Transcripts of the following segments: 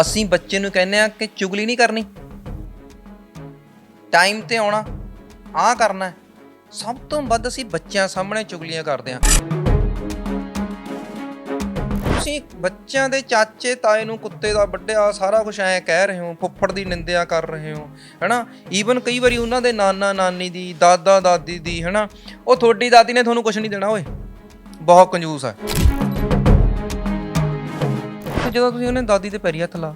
ਅਸੀਂ ਬੱਚੇ ਨੂੰ ਕਹਿੰਦੇ ਆ ਕਿ ਚੁਗਲੀ ਨਹੀਂ ਕਰਨੀ। ਟਾਈਮ ਤੇ ਆਉਣਾ ਆ ਕਰਨਾ ਹੈ। ਸਭ ਤੋਂ ਵੱਧ ਅਸੀਂ ਬੱਚਿਆਂ ਸਾਹਮਣੇ ਚੁਗਲੀਆਂ ਕਰਦੇ ਆ ਤੁਸੀਂ ਬੱਚਿਆਂ ਦੇ ਚਾਚੇ, ਤਾਏ ਨੂੰ ਕੁੱਤੇ ਦਾ ਵੱਢਿਆ ਸਾਰਾ ਕੁਝ ਐ ਕਹਿ ਰਹੇ ਹੋ, ਫੁੱਫੜ ਦੀ ਨਿੰਦਿਆ ਕਰ ਰਹੇ ਹੋ, ਹੈਨਾ? ਈਵਨ ਕਈ ਵਾਰੀ ਉਹਨਾਂ ਦੇ ਨਾਨਾ, ਨਾਨੀ ਦੀ, ਦਾਦਾ, ਦਾਦੀ ਦੀ, ਹੈਨਾ? ਉਹ ਤੁਹਾਡੀ ਦਾਦੀ ਨੇ ਤੁਹਾਨੂੰ ਕੁਝ ਨਹੀਂ ਦੇਣਾ, ਓਏ। ਬਹੁਤ ਕੰਜੂਸ ਹੈ। ਜਦੋਂ ਤੁਸੀਂ ਉਹਨੇ ਦਾਦੀ ਦੇ ਪੈਰੀ ਹੱਥ ਲਾ,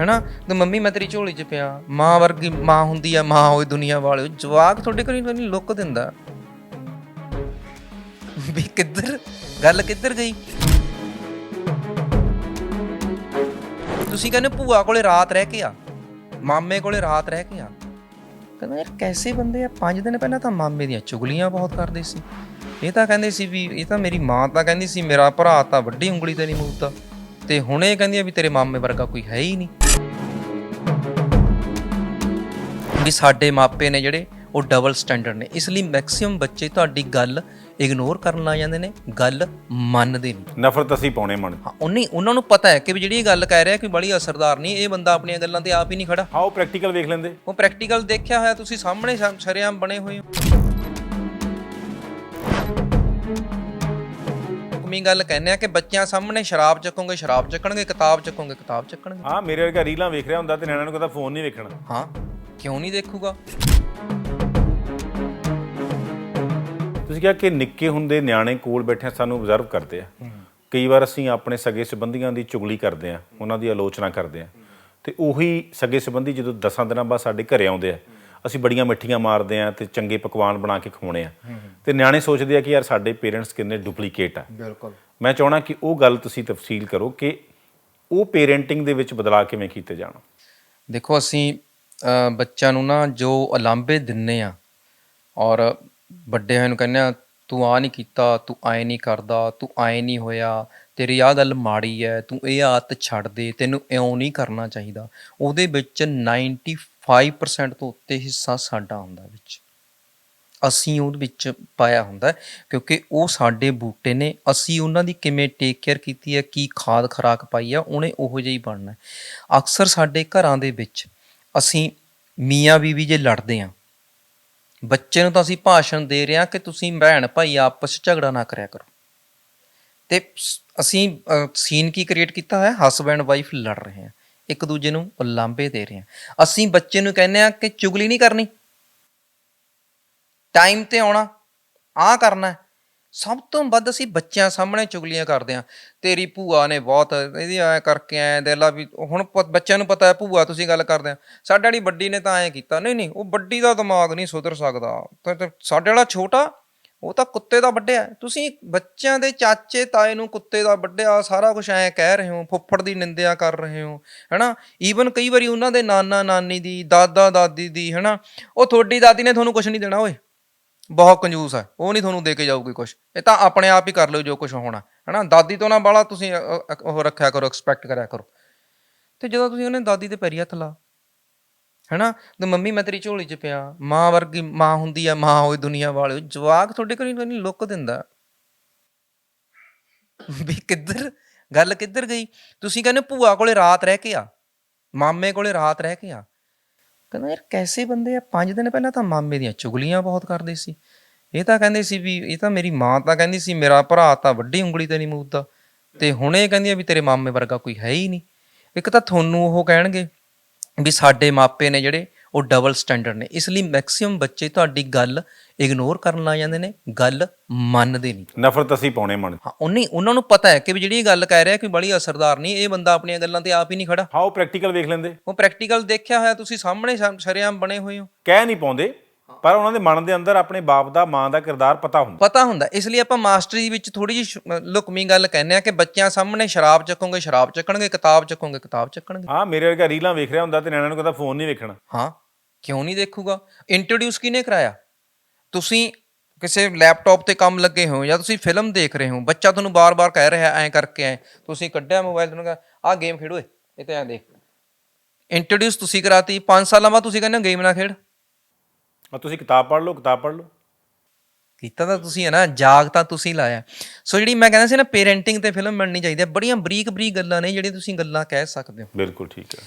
ਹੈਨਾ? ਤੇ ਮੰਮੀ, ਮੈਂ ਤੇਰੀ ਝੋਲੀ 'ਚ ਪਿਆ। ਮਾਂ ਵਰਗੀ ਮਾਂ ਹੁੰਦੀ ਆ, ਮਾਂ ਹੋਏ ਦੁਨੀਆ ਵਾਲੇ। ਜਵਾਕ ਤੁਹਾਡੇ ਕੋਲ ਨਹੀਂ ਲੁੱਕ ਦਿੰਦਾ। ਵੀ ਕਿੱਧਰ, ਗੱਲ ਕਿੱਧਰ ਗਈ? ਤੁਸੀਂ ਕਹਿੰਦੇ ਭੂਆ ਕੋਲੇ ਰਾਤ ਰਹਿ ਕੇ ਆ, ਮਾਮੇ ਕੋਲੇ ਰਾਤ ਰਹਿ ਕੇ ਆ। ਕਹਿੰਦਾ, ਯਾਰ, ਕੈਸੇ ਬੰਦੇ ਆ? ਪੰਜ ਦਿਨ ਪਹਿਲਾਂ ਤਾਂ ਮਾਮੇ ਦੀਆਂ ਚੁਗਲੀਆਂ ਬਹੁਤ ਕਰਦੇ ਸੀ। ਇਹ ਤਾਂ ਕਹਿੰਦੇ ਸੀ ਵੀ, ਇਹ ਤਾਂ ਮੇਰੀ ਮਾਂ ਤਾਂ ਕਹਿੰਦੀ ਸੀ, ਮੇਰਾ ਭਰਾ ਤਾਂ ਵੱਡੀ ਉਂਗਲੀ ਤੇ ਨਹੀਂ ਮੂਦਦਾ ਤੇ ਹੁਣ ਇਹ ਕਹਿੰਦੀ ਆ ਵੀ ਤੇਰੇ ਮਾਮੇ ਵਰਗਾ ਕੋਈ ਹੈ ਹੀ ਨਹੀਂ। ਵੀ ਸਾਡੇ ਮਾਪੇ ਨੇ ਜਿਹੜੇ ਉਹ ਡਬਲ ਸਟੈਂਡਰਡ ਨੇ। ਇਸ ਲਈ ਮੈਕਸਿਮਮ ਬੱਚੇ ਤੁਹਾਡੀ ਗੱਲ ਇਗਨੋਰ ਕਰਨ ਲੱਗ ਜਾਂਦੇ ਨੇ ਗੱਲ ਮੰਨਦੇ ਨਹੀਂ। ਨਫ਼ਰਤ ਅਸੀਂ ਪਾਉਣੇ ਮਨ ਹਾਂ ਉਹਨੇ ਉਹਨਾਂ ਨੂੰ ਪਤਾ ਹੈ ਕਿ ਵੀ ਜਿਹੜੀ ਇਹ ਗੱਲ ਕਹਿ ਰਿਹਾ ਕਿ ਬੜੀ ਅਸਰਦਾਰ ਨਹੀਂ ਇਹ ਬੰਦਾ ਆਪਣੀਆਂ ਗੱਲਾਂ ਤੇ ਆਪ ਹੀ ਨਹੀਂ ਖੜਾ। ਹਾਂ ਉਹ ਪ੍ਰੈਕਟੀਕਲ ਵੇਖ ਲੈਂਦੇ। ਉਹ ਪ੍ਰੈਕਟੀਕਲ ਦੇਖਿਆ ਹੋਇਆ ਤੁਸੀਂ ਸਾਹਮਣੇ ਸ਼ਰੇਆਮ ਬਣੇ ਹੋਏ ਹੋ। ਹੁਕਮੀ ਗੱਲ ਕਹਿੰਦੇ ਆ ਕਿ ਬੱਚਿਆਂ ਸਾਹਮਣੇ ਸ਼ਰਾਬ ਚੱਕੋਗੇ ਸ਼ਰਾਬ ਚੱਕਣਗੇ ਕਿਤਾਬ ਚੱਕੋਗੇ ਕਿਤਾਬ ਚੱਕਣਗੇ। ਹਾਂ ਮੇਰੇ ਵਰਗਾ ਰੀਲਾਂ ਵੇਖ ਰਿਹਾ ਹੁੰਦਾ ਤੇ ਨਿਆਣਿਆਂ ਨੂੰ ਕਹਿੰਦਾ ਫੋਨ ਨਹੀਂ ਵੇਖਣਾ। ਹਾਂ ਕਿਉਂ ਨਹੀਂ ਦੇਖੂਗਾ? ਤੁਸੀਂ ਕਿਹਾ ਕਿ ਨਿੱਕੇ ਹੁੰਦੇ ਨਿਆਣੇ ਕੋਲ ਬੈਠੇ ਸਾਨੂੰ ਆਬਜ਼ਰਵ ਕਰਦੇ ਆ। ਕਈ ਵਾਰ ਅਸੀਂ ਆਪਣੇ ਸਗੇ ਸੰਬੰਧੀਆਂ ਦੀ ਚੁਗਲੀ ਕਰਦੇ ਆ ਉਹਨਾਂ ਦੀ ਆਲੋਚਨਾ ਕਰਦੇ ਆ। ਤੇ ਉਹੀ ਸਗੇ ਸੰਬੰਧੀ ਜਦੋਂ 10 ਦਿਨਾਂ ਬਾਅਦ ਸਾਡੇ ਘਰੇ ਆਉਂਦੇ ਆ ਅਸੀਂ ਬੜੀਆਂ ਮਿੱਠੀਆਂ ਮਾਰਦੇ ਆ ਤੇ ਚੰਗੇ ਪਕਵਾਨ ਬਣਾ ਕੇ ਖਵਾਉਣੇ ਆ ਤੇ ਨਿਆਣੇ ਸੋਚਦੇ ਆ ਕਿ ਯਾਰ ਸਾਡੇ ਪੇਰੈਂਟਸ ਕਿੰਨੇ ਡੁਪਲੀਕੇਟ ਆ। ਬਿਲਕੁਲ। ਮੈਂ ਚਾਹਣਾ ਕਿ ਉਹ ਗੱਲ ਤੁਸੀਂ ਤਫਸੀਲ ਕਰੋ ਕਿ ਉਹ ਪੇਰੈਂਟਿੰਗ ਦੇ ਵਿੱਚ ਬਦਲਾਅ ਕਿਵੇਂ ਕੀਤੇ ਜਾਣ। ਦੇਖੋ ਅਸੀਂ ਬੱਚਿਆਂ ਨੂੰ ਨਾ ਜੋ ਅਲਾਂਬੇ ਦਿੰਨੇ ਆ ਔਰ ਵੱਡੇ ਹੋਏ ਨੂੰ ਕਹਿੰਦੇ ਆ ਤੂੰ ਆ ਨਹੀਂ ਕੀਤਾ ਤੂੰ ਆਏ ਨਹੀਂ ਕਰਦਾ ਤੂੰ ਆਏ ਨਹੀਂ ਹੋਇਆ ਤੇਰੀ ਆ ਗੱਲ ਮਾੜੀ ਹੈ ਤੂੰ ਇਹ ਆਦਤ ਛੱਡ ਦੇ ਤੈਨੂੰ ਇਉਂ ਨਹੀਂ ਕਰਨਾ ਚਾਹੀਦਾ। ਉਹਦੇ ਵਿੱਚ 95% ਤੋਂ ਉੱਤੇ ਹਿੱਸਾ ਸਾਡਾ ਹੁੰਦਾ ਵਿੱਚ। ਅਸੀਂ ਉਹਦੇ ਵਿੱਚ ਪਾਇਆ ਹੁੰਦਾ ਕਿਉਂਕਿ ਉਹ ਸਾਡੇ ਬੂਟੇ ਨੇ, ਅਸੀਂ ਉਹਨਾਂ ਦੀ ਕਿਵੇਂ ਟੇਕ ਕੇਅਰ ਕੀਤੀ ਹੈ, ਕੀ ਖਾਦ ਖਰਾਕ ਪਾਈ ਆ, ਉਹਨੇ ਉਹੋ ਜਿਹਾ ਹੀ ਬਣਨਾ। ਅਕਸਰ ਸਾਡੇ ਘਰਾਂ ਦੇ ਵਿੱਚ ਅਸੀਂ ਮੀਆਂ ਬੀਵੀ ਜੇ ਲੜਦੇ ਆ ਬੱਚੇ ਨੂੰ ਤਾਂ ਅਸੀਂ ਭਾਸ਼ਣ ਦੇ ਰਹੇ ਹਾਂ ਕਿ ਤੁਸੀਂ ਭੈਣ ਭਾਈ ਆਪਸ 'ਚ ਝਗੜਾ ਨਾ ਕਰਿਆ ਕਰੋ। ਤੇ ਅਸੀਂ ਸੀਨ ਕੀ ਕ੍ਰੀਏਟ ਕੀਤਾ ਹੈ? ਹਸਬੈਂਡ ਵਾਈਫ ਲੜ ਰਹੇ ਆ ਇੱਕ ਦੂਜੇ ਨੂੰ ਉਲਾਂਭੇ ਦੇ ਰਹੇ ਹਾਂ। ਅਸੀਂ ਬੱਚੇ ਨੂੰ ਕਹਿੰਦੇ ਆ ਕਿ ਚੁਗਲੀ ਨਹੀਂ ਕਰਨੀ। ਟਾਈਮ ਤੇ ਆਉਣਾ ਆ ਕਰਨਾ। ਸਭ ਤੋਂ ਵੱਧ ਅਸੀਂ ਬੱਚਿਆਂ ਸਾਹਮਣੇ ਚੁਗਲੀਆਂ ਕਰਦੇ ਆ ਤੇਰੀ ਭੂਆ ਨੇ ਬਹੁਤ ਇਹਦੀ ਐ ਕਰਕੇ ਐ ਦੇਲਾ ਵੀ ਹੁਣ ਬੱਚਿਆਂ ਨੂੰ ਪਤਾ ਹੈ ਭੂਆ ਤੁਸੀਂ ਗੱਲ ਕਰਦੇ ਆ ਸਾਡੇ ਵਾਲੀ ਵੱਡੀ ਨੇ ਤਾਂ ਐ ਕੀਤਾ। ਨਹੀਂ ਨਹੀਂ, ਉਹ ਵੱਡੀ ਦਾ ਦਿਮਾਗ ਨਹੀਂ ਸੁਧਰ ਸਕਦਾ। ਸਾਡੇ ਵਾਲਾ ਛੋਟਾ ਉਹ ਤਾਂ ਕੁੱਤੇ ਦਾ ਵੱਡਿਆ ਤੁਸੀਂ ਬੱਚਿਆਂ ਦੇ ਚਾਚੇ, ਤਾਏ ਨੂੰ ਕੁੱਤੇ ਦਾ ਵੱਡਿਆ ਸਾਰਾ ਕੁਝ ਐ ਕਹਿ ਰਹੇ ਹੋ, ਫੁੱਫੜ ਦੀ ਨਿੰਦਿਆ ਕਰ ਰਹੇ ਹੋ, ਹੈਨਾ? ਈਵਨ ਕਈ ਵਾਰੀ ਉਹਨਾਂ ਦੇ ਨਾਨਾ, ਨਾਨੀ ਦੀ, ਦਾਦਾ, ਦਾਦੀ ਦੀ, ਹੈਨਾ? ਉਹ ਤੁਹਾਡੀ ਦਾਦੀ ਨੇ ਤੁਹਾਨੂੰ ਕੁਝ ਨਹੀਂ ਦੇਣਾ, ਓਏ। ਬਹੁਤ ਕੰਜੂਸ ਹੈ ਉਹ ਨਹੀਂ ਤੁਹਾਨੂੰ ਦੇ ਕੇ ਜਾਊਗੀ ਕੁਝ ਇਹ ਤਾਂ ਆਪਣੇ ਆਪ ਹੀ ਕਰ ਲਿਓ ਜੋ ਕੁਝ ਹੋਣਾ, ਹੈਨਾ? ਦਾਦੀ ਤੋਂ ਨਾ ਬਾਲਾ ਤੁਸੀਂ ਉਹ ਰੱਖਿਆ ਕਰੋ ਐਕਸਪੈਕਟ ਕਰਿਆ ਕਰੋ। ਤੇ ਜਦੋਂ ਤੁਸੀਂ ਉਹਨੇ ਦਾਦੀ ਦੇ ਪੈਰੀ ਹੱਥ ਲਾ ਹੈਨਾ? ਤੇ ਮੰਮੀ, ਮੈਂ ਤੇਰੀ ਝੋਲੀ 'ਚ ਪਿਆ। ਮਾਂ ਵਰਗੀ ਮਾਂ ਹੁੰਦੀ ਆ, ਮਾਂ ਹੋਏ ਦੁਨੀਆ ਵਾਲੇ। ਜਵਾਕ ਤੁਹਾਡੇ ਕੋਲ ਨਹੀਂ ਲੁੱਕ ਦਿੰਦਾ। ਵੀ ਕਿੱਧਰ, ਗੱਲ ਕਿੱਧਰ ਗਈ? ਤੁਸੀਂ ਕਹਿੰਦੇ ਭੂਆ ਕੋਲੇ ਰਾਤ ਰਹਿ ਕੇ ਆ। ਮਾਮੇ ਕੋਲੇ ਰਾਤ ਰਹਿ ਕੇ ਆ। ਕਹਿੰਦਾ, ਯਾਰ ਕੈਸੇ ਬੰਦੇ ਆ? ਪੰਜ ਦਿਨ ਪਹਿਲਾਂ ਤਾਂ ਮਾਮੇ ਦੀਆਂ ਚੁਗਲੀਆਂ ਬਹੁਤ ਕਰਦੇ ਸੀ। ਇਹ ਤਾਂ ਕਹਿੰਦੇ ਸੀ ਵੀ, ਇਹ ਤਾਂ ਮੇਰੀ ਮਾਂ ਤਾਂ ਕਹਿੰਦੀ ਸੀ, ਮੇਰਾ ਭਰਾ ਤਾਂ ਵੱਡੀ ਉਂਗਲੀ ਤੇ ਨਹੀਂ ਮੂਦਦਾ ਤੇ ਹੁਣ ਇਹ ਕਹਿੰਦੀ ਆ ਵੀ ਤੇਰੇ ਮਾਮੇ ਵਰਗਾ ਕੋਈ ਹੈ ਹੀ ਨਹੀਂ। ਇੱਕ ਤਾਂ ਤੁਹਾਨੂੰ ਉਹ ਕਹਿਣਗੇ। ਵੀ ਸਾਡੇ ਮਾਪੇ ਨੇ ਜਿਹੜੇ ਉਹ ਡਬਲ ਸਟੈਂਡਰਡ ਨੇ। ਇਸ ਲਈ ਮੈਕਸਿਮਮ ਬੱਚੇ ਤੁਹਾਡੀ ਗੱਲ ਇਗਨੋਰ ਕਰਨ ਲੱਗ ਜਾਂਦੇ ਨੇ ਗੱਲ ਮੰਨਦੇ ਨਹੀਂ। ਨਫ਼ਰਤ ਅਸੀਂ ਪਾਉਣੇ ਮਨ ਹਾਂ ਉਹਨੇ ਉਹਨਾਂ ਨੂੰ ਪਤਾ ਹੈ ਕਿ ਵੀ ਜਿਹੜੀ ਇਹ ਗੱਲ ਕਹਿ ਰਿਹਾ ਕਿ ਬੜੀ ਅਸਰਦਾਰ ਨਹੀਂ ਇਹ ਬੰਦਾ ਆਪਣੀਆਂ ਗੱਲਾਂ ਤੇ ਆਪ ਹੀ ਨਹੀਂ ਖੜਾ। ਹਾਂ ਉਹ ਪ੍ਰੈਕਟੀਕਲ ਵੇਖ ਲੈਂਦੇ। ਉਹ ਪ੍ਰੈਕਟੀਕਲ ਦੇਖਿਆ ਹੋਇਆ ਤੁਸੀਂ ਸਾਹਮਣੇ ਸ਼ਰੇਆਮ ਬਣੇ ਹੋਏ ਹੋ। ਕਹਿ ਨਹੀਂ ਪਾਉਂਦੇ। ਪਰ ਉਹਨਾਂ ਦੇ ਮਨ ਦੇ ਅੰਦਰ ਆਪਣੇ ਬਾਪ ਦਾ ਮਾਂ ਦਾ ਕਿਰਦਾਰ ਪਤਾ ਹੁੰਦਾ। ਪਤਾ ਹੁੰਦਾ। ਇਸ ਲਈ ਆਪਾਂ ਮਾਸਟਰੀ ਵਿੱਚ ਥੋੜੀ ਜਿਹੀ ਲੁਕਮੀ ਗੱਲ ਕਹਿੰਦੇ ਆ ਕਿ ਬੱਚਿਆਂ ਸਾਹਮਣੇ ਸ਼ਰਾਬ ਚੱਕੋਗੇ ਸ਼ਰਾਬ ਚੱਕਣਗੇ ਕਿਤਾਬ ਚੱਕੋਗੇ ਕਿਤਾਬ ਚੱਕਣਗੇ। ਹਾਂ ਮੇਰੇ ਵਰਗਾ ਰੀਲਾਂ ਵੇਖ ਰਿਹਾ ਹੁੰਦਾ ਤੇ ਨਿਆਣਿਆਂ ਨੂੰ ਕਹਿੰਦਾ ਫੋਨ ਨਹੀਂ ਵੇਖਣਾ। ਹਾਂ ਕਿਉਂ ਨਹੀਂ ਦੇਖੂਗਾ? ਇੰਟਰੋਡਿਊਸ ਕਿਹਨੇ ਕਰਾਇਆ? ਤੁਸੀਂ ਕਿਸੇ ਲੈਪਟਾਪ ਤੇ ਕੰਮ ਲੱਗੇ ਹੋ ਜਾਂ ਤੁਸੀਂ ਫਿਲਮ ਦੇਖ ਰਹੇ ਹੋ ਬੱਚਾ ਤੁਹਾਨੂੰ ਬਾਰ-ਬਾਰ ਕਹਿ ਰਿਹਾ ਐਂ ਕਰਕੇ ਐ। ਤੁਸੀਂ ਕੱਢਿਆ ਮੋਬਾਈਲ ਤੁਹਾਨੂੰ ਆਹ ਗੇਮ ਖੇਡੋ ਇਹ ਤੇ ਐਂ ਦੇਖ। ਇੰਟਰੋਡਿਊਸ ਤੁਸੀਂ ਕਰਾਤੀ 5 ਸਾਲਾਂ ਬਾਅਦ ਤੁਸੀਂ ਕਹਿੰਦੇ ਹੋ ਗੇਮ ਨਾ ਖੇਡ। ਆ ਤੁਸੀਂ ਕਿਤਾਬ ਪੜ੍ਹ ਲਓ ਕਿਤਾਬ ਪੜ੍ਹ ਲਓ। ਕੀਤਾ ਤਾਂ ਤੁਸੀਂ ਹੈ ਨਾ ਜਾਗ ਤਾਂ ਤੁਸੀਂ ਲਾਇਆ। ਸੋ ਜਿਹੜੀ ਮੈਂ ਕਹਿੰਦਾ ਸੀ ਨਾ ਪੇਰੈਂਟਿੰਗ ਤੇ ਫਿਲਮ ਬਣਨੀ ਚਾਹੀਦੀ ਹੈ ਬੜੀਆਂ ਬਰੀਕ ਬਰੀਕ ਗੱਲਾਂ ਨੇ ਜਿਹੜੀਆਂ ਤੁਸੀਂ ਗੱਲਾਂ ਕਹਿ ਸਕਦੇ ਹੋ। ਬਿਲਕੁਲ ਠੀਕ ਹੈ।